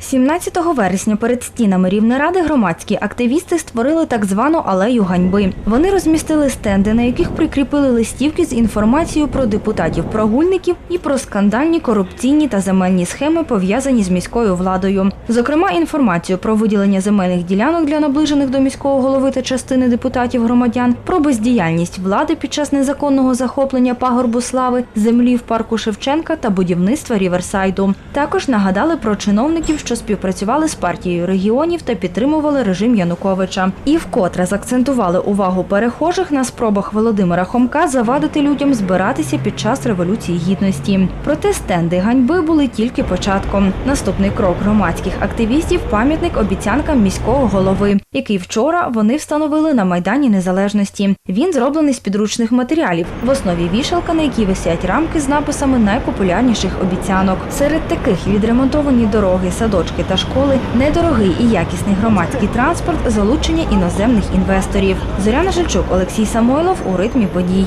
17 вересня перед стінами Рівнеради громадські активісти створили так звану алею ганьби. Вони розмістили стенди, на яких прикріпили листівки з інформацією про депутатів-прогульників і про скандальні корупційні та земельні схеми, пов'язані з міською владою. Зокрема, інформацію про виділення земельних ділянок для наближених до міського голови та частини депутатів громадян, про бездіяльність влади під час незаконного захоплення пагорбу слави, землі в парку Шевченка та будівництва Ріверсайду. Також нагадали про чиновників, що співпрацювали з партією регіонів та підтримували режим Януковича. І вкотре закцентували увагу перехожих на спробах Володимира Хомка завадити людям збиратися під час революції гідності. Проте стенди ганьби були тільки початком. Наступний крок громадських активістів пам'ятник обіцянкам міського голови, який вчора вони встановили на майдані Незалежності. Він зроблений з підручних матеріалів. В основі вішалка, на якій висять рамки з написами найпопулярніших обіцянок. Серед таких відремонтовані дороги, садочки та школи, недорогий і якісний громадський транспорт, залучення іноземних інвесторів. Зоряна Жильчук, Олексій Самойлов у ритмі подій.